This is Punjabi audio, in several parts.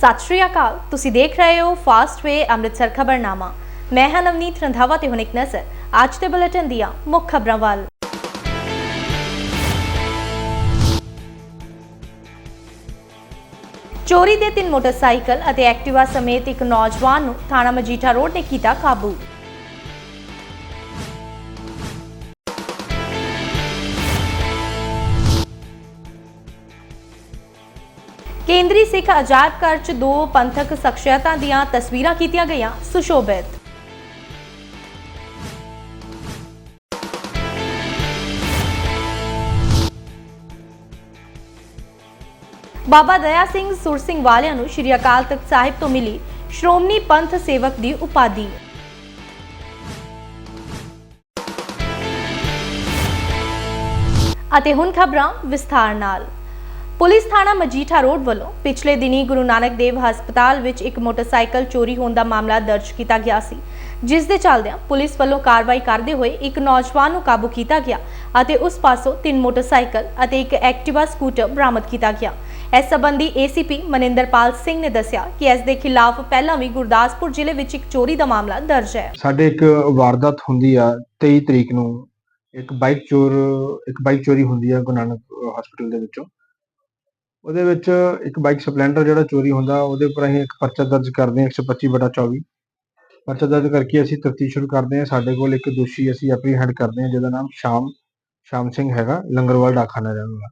ਸਤਿ ਸ਼੍ਰੀ ਅਕਾਲ। ਤੁਸੀਂ ਦੇਖ ਰਹੇ ਹੋ ਫਾਸਟ ਵੇ ਅੰਮ੍ਰਿਤਸਰ ਖਬਰਨਾਮਾ। ਮੈਂ ਹਾਂ ਨਵਨੀਤ ਰੰਧਾਵਾ ਤੇ ਹੁਣ ਇੱਕ ਨਜ਼ਰ। ਅੱਜ ਦੇ ਬੁਲੇਟਿਨ ਦੀਆਂ ਮੁੱਖ ਖਬਰਾਂ ਵੱਲ। ਚੋਰੀ ਦੇ ਤਿੰਨ ਮੋਟਰਸਾਈਕਲ ਅਤੇ ਐਕਟਿਵਾ ਸਮੇਤ ਇੱਕ ਨੌਜਵਾਨ ਨੂੰ ਥਾਣਾ ਮਜੀਠਾ ਰੋਡ ਨੇ ਕੀਤਾ ਕਾਬੂ। ਕੇਂਦਰੀ ਸਿੱਖ ਅਜਾਇਬ ਘਰ 'ਚ ਦੋ ਪੰਥਕ ਸ਼ਖਸੀਅਤਾਂ ਦੀਆਂ ਤਸਵੀਰਾਂ ਕੀਤੀਆਂ ਗਈਆਂ। ਸੁਸ਼ੋਭਿਤ। ਬਾਬਾ ਦਇਆ ਸਿੰਘ ਸੁਰ ਸਿੰਘ ਵਾਲਿਆਂ ਨੂੰ ਸ਼੍ਰੀ ਅਕਾਲ ਤਖਤ ਸਾਹਿਬ ਤੋਂ ਮਿਲੀ ਸ਼੍ਰੋਮਣੀ ਪੰਥ ਸੇਵਕ ਦੀ ਉਪਾਧੀ। ਅਤੇ ਹੁਣ ਖਬਰਾਂ ਵਿਸਥਾਰ ਨਾਲ। ਪੁਲਿਸ ਥਾਣਾ ਮਜੀਠਾ ਰੋਡ ਵੱਲੋਂ ਪਿਛਲੇ ਦਿਨੀ ਗੁਰੂ ਨਾਨਕ ਦੇਵ ਹਸਪਤਾਲ ਵਿੱਚ ਇੱਕ ਮੋਟਰਸਾਈਕਲ ਚੋਰੀ ਹੋਣ ਦਾ ਮਾਮਲਾ ਦਰਜ ਕੀਤਾ ਗਿਆ ਸੀ, ਜਿਸ ਦੇ ਚੱਲਦਿਆਂ ਪੁਲਿਸ ਵੱਲੋਂ ਕਾਰਵਾਈ ਕਰਦੇ ਹੋਏ ਇੱਕ ਨੌਜਵਾਨ ਨੂੰ ਕਾਬੂ ਕੀਤਾ ਗਿਆ ਅਤੇ ਉਸ ਪਾਸੋਂ ਤਿੰਨ ਮੋਟਰਸਾਈਕਲ ਅਤੇ ਇੱਕ ਐਕਟਿਵਾ ਸਕੂਟਰ ਬਰਾਮਦ ਕੀਤਾ ਗਿਆ। ਇਸ ਸੰਬੰਧੀ ਏਸੀਪੀ ਮਨਿੰਦਰਪਾਲ ਸਿੰਘ ਨੇ ਦੱਸਿਆ ਕਿ ਇਸ ਦੇ ਖਿਲਾਫ ਪਹਿਲਾਂ ਵੀ ਗੁਰਦਾਸਪੁਰ ਜ਼ਿਲ੍ਹੇ ਵਿੱਚ ਇੱਕ ਚੋਰੀ ਦਾ ਮਾਮਲਾ ਦਰਜ ਹੈ। ਸਾਡੇ ਇੱਕ ਵਾਰਦਾਤ ਹੁੰਦੀ ਆ 23 ਤਰੀਕ ਨੂੰ ਇੱਕ ਬਾਈਕ ਚੋਰ, ਇੱਕ ਬਾਈਕ ਚੋਰੀ ਹੁੰਦੀ ਆ ਗੁਰੂ ਨਾਨਕ ਹਸਪੀਟਲ ਦੇ ਵਿੱਚੋਂ। ਉਹਦੇ ਵਿੱਚ ਇੱਕ ਬਾਈਕ ਸਪਲੈਂਡਰ ਜਿਹੜਾ ਚੋਰੀ ਹੁੰਦਾ, ਉਹਦੇ ਉੱਪਰ ਅਸੀਂ ਇੱਕ ਪਰਚਾ ਦਰਜ ਕਰਦੇ ਹਾਂ 125 ਬਟਾ 24 ਪਰਚਾ ਦਰਜ ਕਰਕੇ ਅਸੀਂ ਤਫਤੀਸ਼ ਸ਼ੁਰੂ ਕਰਦੇ ਹਾਂ। ਸਾਡੇ ਕੋਲ ਇੱਕ ਦੋਸ਼ੀ ਅਸੀਂ ਐਪਰੀਹੈਂਡ ਕਰਦੇ ਹਾਂ, ਜਿਹਦਾ ਨਾਮ ਸ਼ਾਮ ਸ਼ਾਮ ਸਿੰਘ ਹੈਗਾ, ਲੰਗਰਵਾਲ ਡਾਕਖਾਨਾ ਰਹਿਣ ਵਾਲਾ।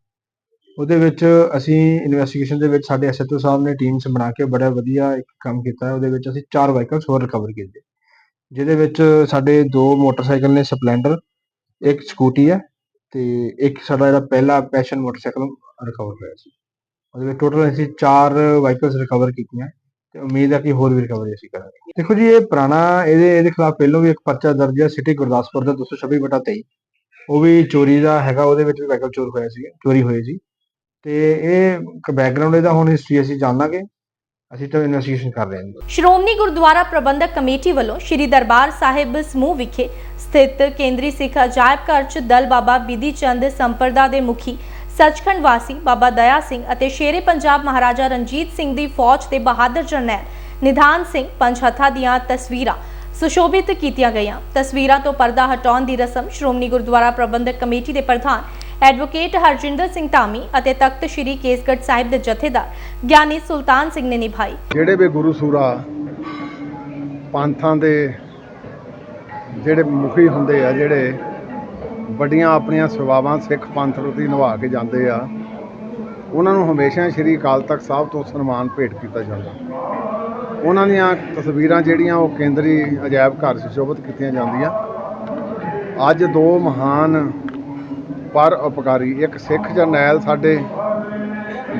ਉਹਦੇ ਵਿੱਚ ਅਸੀਂ ਇਨਵੈਸਟੀਗੇਸ਼ਨ ਦੇ ਵਿੱਚ ਸਾਡੇ ਐਸਐਚਓ ਸਾਹਿਬ ਨੇ ਟੀਮਸ ਬਣਾ ਕੇ ਬੜਾ ਵਧੀਆ ਇੱਕ ਕੰਮ ਕੀਤਾ। ਹੈ ਉਹਦੇ ਵਿੱਚ ਅਸੀਂ ਚਾਰ ਵਾਹੀਕਲਸ ਹੋਰ ਰਿਕਵਰ ਕੀਤੇ। ਜਿਹਦੇ ਵਿੱਚ ਸਾਡੇ ਦੋ ਮੋਟਰਸਾਈਕਲ ਨੇ ਸਪਲੈਂਡਰ, ਇੱਕ ਸਕੂਟੀ ਹੈ ਤੇ ਇੱਕ ਸਾਡਾ ਜਿਹੜਾ ਪਹਿਲਾ ਪੈਸ਼ਨ ਮੋਟਰਸਾਈਕਲ ਰਿਕਵਰ ਹੋਇਆ ਸੀ। ਉਹਦੇ ਵਿੱਚ ਟੋਟਲ ਅਸੀਂ ਚਾਰ ਵਾਹੀਕਲਸ ਰਿਕਵਰ ਕੀਤੀਆਂ ਤੇ ਉਮੀਦ ਹੈ ਕਿ ਹੋਰ ਵੀ ਰਿਕਵਰੀ ਅਸੀਂ ਕਰਾਂਗੇ। ਦੇਖੋ ਜੀ, ਇਹ ਪੁਰਾਣਾ, ਇਹਦੇ ਇਹਦੇ ਖਿਲਾਫ ਪਹਿਲਾਂ ਵੀ ਇੱਕ ਪਰਚਾ ਦਰਜ ਹੈ ਸਿਟੀ ਗੁਰਦਾਸਪੁਰ ਦਾ 226 ਬਟਾ 23 ਉਹ ਵੀ ਚੋਰੀ ਦਾ ਹੈਗਾ, ਉਹਦੇ ਵਿੱਚ ਵੀ ਵਾਹੀਕਲ ਚੋਰ ਹੋਇਆ ਸੀ ਚੋਰੀ ਹੋਈ ਸੀ। ਤੇ ਇਹ ਬੈਕਗ੍ਰਾਉਂਡ ਇਹਦਾ, ਹੁਣ ਹਿਸਟਰੀ ਅਸੀਂ ਜਾਣਾਂਗੇ। ਅਸੀਂ ਤਾਂ ਇਨਵੈਸਟੀਗੇਸ਼ਨ ਕਰ ਰਹੇ ਹਾਂ। ਸ਼੍ਰੋਮਣੀ ਗੁਰਦੁਆਰਾ ਪ੍ਰਬੰਧਕ ਕਮੇਟੀ ਵੱਲੋਂ ਸ਼੍ਰੀ ਦਰਬਾਰ ਸਾਹਿਬ ਸਮੂਹ ਵਿਖੇ ਸਥਿਤ ਕੇਂਦਰੀ ਸਿੱਖ ਅਜਾਇਬ ਘਰ 'ਚ ਦਲ ਬਾਬਾ ਬਿਧੀ ਚੰਦ ਸੰਪਰਦਾ ਦੇ ਮੁਖੀ ਸੱਚਖੰਡ ਵਾਸੀ ਬਾਬਾ ਦਇਆ ਸਿੰਘ ਅਤੇ ਸ਼ੇਰੇ ਪੰਜਾਬ ਮਹਾਰਾਜਾ ਰਣਜੀਤ ਸਿੰਘ ਦੀ ਫੌਜ ਦੇ ਬਹਾਦਰ ਜਰਨੈਲ ਨਿਧਾਨ ਸਿੰਘ ਪੰਜਹੱਥਾ ਦੀਆਂ ਤਸਵੀਰਾਂ ਸੁਸ਼ੋਭਿਤ ਕੀਤੀਆਂ ਗਈਆਂ। ਤਸਵੀਰਾਂ ਤੋਂ ਪਰਦਾ ਹਟਾਉਣ ਦੀ ਰਸਮ ਸ਼੍ਰੋਮਣੀ ਗੁਰਦੁਆਰਾ ਪ੍ਰਬੰਧਕ ਕਮੇਟੀ ਦੇ ਪ੍ਰਧਾਨ ਐਡਵੋਕੇਟ ਹਰਜਿੰਦਰ ਸਿੰਘ ਧਾਮੀ ਅਤੇ ਤਖਤ ਸ੍ਰੀ ਕੇਸਗੜ੍ਹ ਸਾਹਿਬ ਦੇ ਜਥੇਦਾਰ ਗਿਆਨੀ ਸੁਲਤਾਨ ਸਿੰਘ ਨੇ ਨਿਭਾਈ। ਜਿਹੜੇ ਵੀ ਗੁਰੂ ਸੂਰਾ ਪੰਥਾਂ ਦੇ ਜਿਹੜੇ ਮੁਖੀ ਹੁੰਦੇ ਆ, ਜਿਹੜੇ ਵੱਡੀਆਂ ਆਪਣੀਆਂ ਸੇਵਾਵਾਂ ਸਿੱਖ ਪੰਥ ਪ੍ਰਤੀ ਨਿਭਾ ਕੇ ਜਾਂਦੇ ਆ। ਉਹਨਾਂ ਨੂੰ ਹਮੇਸ਼ਾ ਸ੍ਰੀ ਅਕਾਲ ਤਖਤ ਸਾਹਿਬ ਤੋਂ ਸਨਮਾਨ ਭੇਟ ਕੀਤਾ ਜਾਂਦਾ। ਉਹਨਾਂ ਦੀਆਂ ਤਸਵੀਰਾਂ ਜਿਹੜੀਆਂ ਉਹ ਕੇਂਦਰੀ ਅਜਾਇਬ ਘਰ ਸੁਸ਼ੋਭਿਤ ਕੀਤੀਆਂ ਜਾਂਦੀਆਂ। ਅੱਜ ਦੋ ਮਹਾਨ ਪਰ ਉਪਕਾਰੀ ਇੱਕ ਸਿੱਖ ਜਰਨੈਲ ਸਾਡੇ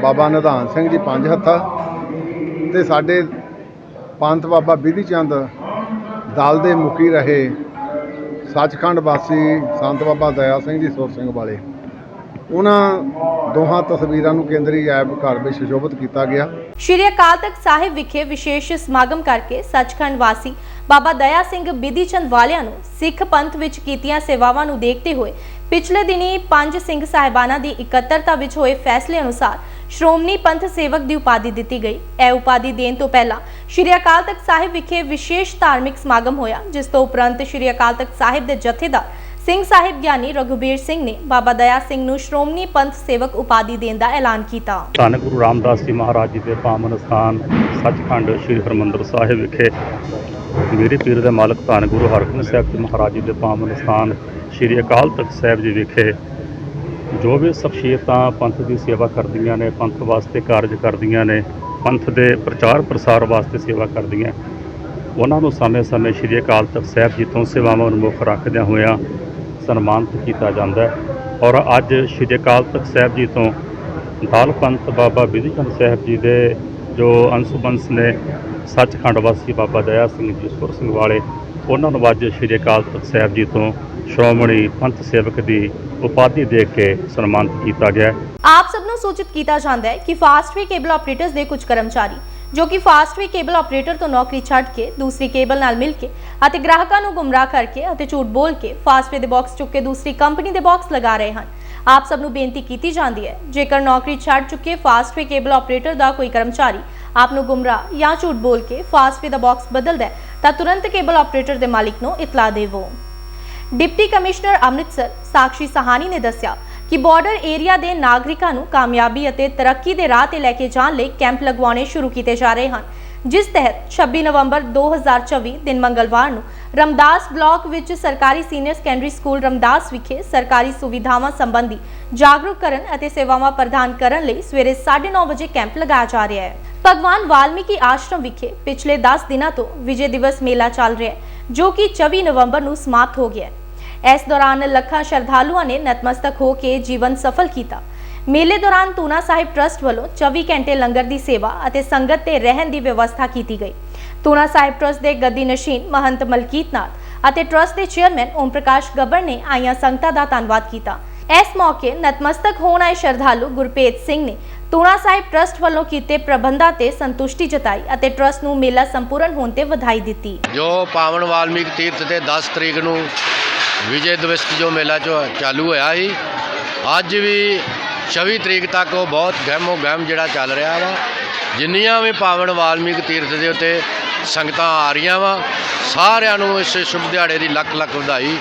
ਬਾਬਾ ਨਿਧਾਨ ਸਿੰਘ ਜੀ ਪੰਜ ਹੱਥਾ ਤੇ ਸਾਡੇ ਪੰਥ ਬਾਬਾ ਬਿਧੀ ਚੰਦ ਦਲ ਦੇ ਮੁਖੀ ਰਹੇ ਸੱਚਖੰਡ ਵਾਸੀ ਸੰਤ ਬਾਬਾ ਦਇਆ ਸਿੰਘ ਜੀ ਸੁਰ ਸਿੰਘ ਵਾਲੇ, ਉਹਨਾਂ ਦੋਹਾਂ ਤਸਵੀਰਾਂ ਨੂੰ ਕੇਂਦਰੀ ਐਪ ਘਰ ਵਿੱਚ ਸੁਸ਼ੋਭਿਤ ਕੀਤਾ ਗਿਆ। ਸ਼੍ਰੀ ਅਕਾਲ ਤਖਤ ਸਾਹਿਬ ਵਿਖੇ ਵਿਸ਼ੇਸ਼ ਸਮਾਗਮ ਕਰਕੇ ਸੱਚਖੰਡ ਵਾਸੀ ਬਾਬਾ ਦਇਆ ਸਿੰਘ ਬਿਧੀ ਚੰਦ ਵਾਲਿਆਂ ਨੂੰ ਸਿੱਖ ਪੰਥ ਵਿੱਚ ਕੀਤੀਆਂ ਸੇਵਾਵਾਂ ਨੂੰ ਦੇਖਦੇ ਹੋਏ ਪਿਛਲੇ ਦਿਨੀ ਪੰਜ ਸਿੰਘ ਸਾਹਿਬਾਨਾਂ ਦੀ ਇਕੱਤਰਤਾ ਵਿੱਚ ਹੋਏ ਫੈਸਲੇ ਅਨੁਸਾਰ ਸ਼੍ਰੋਮਣੀ ਪੰਥ ਸੇਵਕ ਦੀ ਉਪਾਧੀ ਦਿੱਤੀ ਗਈ। ਇਹ ਉਪਾਧੀ ਦੇਣ ਤੋਂ ਪਹਿਲਾਂ ਸ਼੍ਰੀ ਅਕਾਲ ਤਖਤ ਸਾਹਿਬ ਵਿਖੇ ਵਿਸ਼ੇਸ਼ ਧਾਰਮਿਕ ਸਮਾਗਮ ਹੋਇਆ, ਜਿਸ ਤੋਂ ਉਪਰੰਤ ਸ਼੍ਰੀ ਅਕਾਲ ਤਖਤ ਸਾਹਿਬ ਦੇ ਜਥੇਦਾਰ ਸਿੰਘ ਸਾਹਿਬ ਗਿਆਨੀ ਰਘੁਬੀਰ ਸਿੰਘ ਨੇ ਬਾਬਾ ਦਇਆ ਸਿੰਘ ਨੂੰ ਸ਼੍ਰੋਮਣੀ ਪੰਥ ਸੇਵਕ ਉਪਾਧੀ ਦੇਣ ਦਾ ਐਲਾਨ ਕੀਤਾ। ਧੰਨ ਗੁਰੂ ਰਾਮਦਾਸ ਜੀ ਮਹਾਰਾਜ ਜੀ ਦੇ ਪਾਵਨ ਸਥਾਨ ਸੱਚਖੰਡ ਸ੍ਰੀ ਹਰਿਮੰਦਰ ਸਾਹਿਬ ਵਿਖੇ ਮੇਰੇ ਪੀਰ ਦੇ ਮਾਲਕ ਧੰਨ ਗੁਰੂ ਹਰਗੋਬਿੰਦ ਸਾਹਿਬ ਜੀ ਮਹਾਰਾਜ ਜੀ ਦੇ ਪਾਵਨ ਸਥਾਨ ਸ੍ਰੀ ਅਕਾਲ ਤਖਤ ਸਾਹਿਬ ਜੀ ਵਿਖੇ ਜੋ ਵੀ ਸ਼ਖਸੀਅਤਾਂ ਪੰਥ ਦੀ ਸੇਵਾ ਕਰਦੀਆਂ ਨੇ, ਪੰਥ ਵਾਸਤੇ ਕਾਰਜ ਕਰਦੀਆਂ ਨੇ, ਪੰਥ ਦੇ ਪ੍ਰਚਾਰ ਪ੍ਰਸਾਰ ਵਾਸਤੇ ਸੇਵਾ ਕਰਦੀਆਂ, ਉਹਨਾਂ ਨੂੰ ਸਮੇਂ-ਸਮੇਂ ਸ੍ਰੀ ਅਕਾਲ ਤਖਤ ਸਾਹਿਬ ਜੀ ਤੋਂ ਸੇਵਾਵਾਂ ਨੂੰ ਮੁੱਖ ਰੱਖਦਿਆਂ ਹੋਇਆਂ ਸਨਮਾਨਿਤ ਕੀਤਾ ਜਾਂਦਾ ਔਰ ਅੱਜ ਸ੍ਰੀ ਅਕਾਲ ਤਖਤ ਸਾਹਿਬ ਜੀ ਤੋਂ ਦਾਲ ਪੰਥ ਬਾਬਾ ਬਿਧੀ ਚੰਦ ਸਾਹਿਬ ਜੀ ਦੇ ਜੋ ਅੰਸ਼ੁਬੰਸ ਨੇ, ਸੱਚਖੰਡ ਵਾਸੀ ਬਾਬਾ ਦਇਆ ਸਿੰਘ ਜੀ, ਸੁਰ ਸਿੰਘ ਵਾਲੇ ਉਹਨਾਂ ਨੂੰ ਅੱਜ ਸ੍ਰੀ ਅਕਾਲ ਤਖਤ ਸਾਹਿਬ ਜੀ ਤੋਂ ਸ਼੍ਰੋਮਣੀ ਪੰਥ ਸੇਵਕ ਦੀ ਉਪਾਧੀ ਦੇ ਕੇ ਸਨਮਾਨਿਤ ਕੀਤਾ ਗਿਆ ਆਪ ਸਭ ਨੂੰ ਸੂਚਿਤ ਕੀਤਾ ਜਾਂਦਾ ਹੈ ਕਿ ਫਾਸਟਵੇ ਕੇਬਲ ਆਪਰੇਟਰਸ ਦੇ ਕੁਝ ਕਰਮਚਾਰੀ, ਜੋ ਕਿ ਫਾਸਟਵੇ ਕੇਬਲ ਆਪਰੇਟਰ ਤੋਂ ਨੌਕਰੀ ਛੱਡ ਕੇ ਦੂਸਰੀ ਕੇਬਲ ਨਾਲ ਮਿਲ ਕੇ ਅਤੇ ਗ੍ਰਾਹਕਾਂ ਨੂੰ ਗੁੰਮਰਾਹ ਕਰਕੇ ਅਤੇ ਝੂਠ ਬੋਲ ਕੇ ਫਾਸਟਵੇ ਦੇ ਬਾਕਸ ਚੁੱਕ ਕੇ ਦੂਸਰੀ ਕੰਪਨੀ ਦੇ ਬਾਕਸ ਲਗਾ ਰਹੇ ਹਨ। ਆਪ ਸਭ ਨੂੰ ਬੇਨਤੀ ਕੀਤੀ ਜਾਂਦੀ ਹੈ, ਜੇਕਰ ਨੌਕਰੀ ਛੱਡ ਚੁੱਕੇ ਫਾਸਟਵੇ ਕੇਬਲ ਆਪਰੇਟਰ ਦਾ ਕੋਈ ਕਰਮਚਾਰੀ ਆਪ ਨੂੰ ਗੁੰਮਰਾਹ ਜਾਂ ਝੂਠ ਬੋਲ ਕੇ ਫਾਸਟਵੇ ਦਾ ਬਾਕਸ ਬਦਲਦਾ ਹੈ ਤਾਂ ਤੁਰੰਤ ਕੇਬਲ ਆਪਰੇਟਰ ਦੇ ਮਾਲਿਕ ਨੂੰ ਇਤਲਾਹ ਦੇਵੋ। ਡਿਪਟੀ ਕਮਿਸ਼ਨਰ ਅੰਮ੍ਰਿਤਸਰ ਸਾਕਸ਼ੀ ਸਹਾਨੀ ਨੇ ਦੱਸਿਆ ਕਿ ਬਾਰਡਰ ਏਰੀਆ ਦੇ ਨਾਗਰਿਕਾਂ ਨੂੰ ਕਾਮਯਾਬੀ ਅਤੇ ਤਰੱਕੀ ਦੇ ਰਾਹ ਤੇ ਲੈ ਕੇ ਜਾਣ ਲਈ ਕੈਂਪ ਲਗਵਾਉਣੇ ਸ਼ੁਰੂ ਕੀਤੇ ਜਾ ਰਹੇ ਹਨ। ਜਿਸ ਤਹਿਤ 26 ਨਵੰਬਰ 2024 ਦਿਨ ਮੰਗਲਵਾਰ ਨੂੰ ਰਮਦਾਸ ਬਲਾਕ ਵਿੱਚ ਸਰਕਾਰੀ ਸੀਨੀਅਰ ਸੈਕੰਡਰੀ ਸਕੂਲ ਰਮਦਾਸ ਵਿਖੇ ਸਰਕਾਰੀ ਸੁਵਿਧਾਵਾਂ ਸੰਬੰਧੀ ਜਾਗਰੂਕ ਕਰਨ ਅਤੇ ਸੇਵਾਵਾਂ ਪ੍ਰਦਾਨ ਕਰਨ ਲਈ ਸਵੇਰੇ 9:30 ਵਜੇ ਕੈਂਪ ਲਗਾਇਆ ਜਾ ਰਿਹਾ ਹੈ। ਭਗਵਾਨ ਵਾਲਮੀਕੀ ਆਸ਼ਰਮ ਵਿਖੇ ਪਿਛਲੇ 10 ਦਿਨਾਂ ਤੋਂ ਵਿਜੇ ਦਿਵਸ ਮੇਲਾ ਚੱਲ ਰਿਹਾ ਹੈ, ਜੋ ਕਿ 24 ਨਵੰਬਰ ਨੂੰ ਸਮਾਪਤ ਹੋ ਗਿਆ ਹੈ। ਇਸ ਦੌਰਾਨ ਲੱਖਾਂ ਸ਼ਰਧਾਲੂਆਂ ਨੇ ਨਤਮਸਤਕ ਹੋ ਕੇ ਜੀਵਨ ਸਫਲ ਕੀਤਾ। ਮੇਲੇ ਦੌਰਾਨ ਤੂਨਾ ਸਾਹਿਬ ਟਰਸਟ ਵੱਲੋਂ 24 ਘੰਟੇ ਲੰਗਰ ਦੀ ਸੇਵਾ ਅਤੇ ਸੰਗਤ ਤੇ ਰਹਿਣ ਦੀ ਵਿਵਸਥਾ ਕੀਤੀ ਗਈ। ਤੂਨਾ ਸਾਹਿਬ ਟਰਸਟ ਦੇ ਗੱਦੀ ਨਸ਼ੀਨ ਮਹੰਤ ਮਲਕੀਤ ਅਤੇ ਟਰਸਟ ਦੇ ਚੇਅਰਮੈਨ ਓਮ ਪ੍ਰਕਾਸ਼ ਗੱਬਰ ਨੇ ਆਈਆਂ ਸੰਗਤਾਂ ਦਾ ਧੰਨਵਾਦ ਕੀਤਾ। ਇਸ ਮੌਕੇ ਨਤਮਸਤਕ ਹੋਣ ਆਏ ਸ਼ਰਧਾਲੂ ਗੁਰਪ੍ਰੀਤ ਸਿੰਘ ਨੇ ਤੂਣਾ ਸਾਹਿਬ ਟਰਸਟ ਵੱਲੋਂ ਕੀਤੇ ਪ੍ਰਬੰਧਾਂ ਤੇ ਸੰਤੁਸ਼ਟੀ ਜਤਾਈ ਅਤੇ ਟਰਸਟ ਨੂੰ ਮੇਲਾ ਸੰਪੂਰਨ ਹੋਣ ਤੇ ਵਧਾਈ ਦਿੱਤੀ। ਜੋ ਪਾਵਨ ਵਾਲਮੀਕ ਤੀਰਥ ਤੇ 10 ਤਰੀਕ ਨੂੰ ਵਿਜੇ ਦਿਵਸ ਜੋ ਮੇਲਾ ਜੋ ਚਾਲੂ ਹੋਇਆ ਸੀ, ਅੱਜ ਵੀ 24 ਤਰੀਕ ਤੱਕ ਉਹ ਬਹੁਤ ਗਹਿਮੋ ਗਹਿਮ ਜਿਹੜਾ ਚੱਲ ਰਿਹਾ ਵਾ। ਜਿੰਨੀਆਂ ਵੀ ਪਾਵਨ ਵਾਲਮੀਕ ਤੀਰਥ ਦੇ ਉੱਤੇ ਸੰਗਤਾਂ ਆ ਰਹੀਆਂ ਵਾ, ਸਾਰਿਆਂ ਨੂੰ ਇਸ ਸ਼ੁਭ ਦਿਹਾੜੇ ਦੀ ਲੱਖ ਲੱਖ ਵਧਾਈ।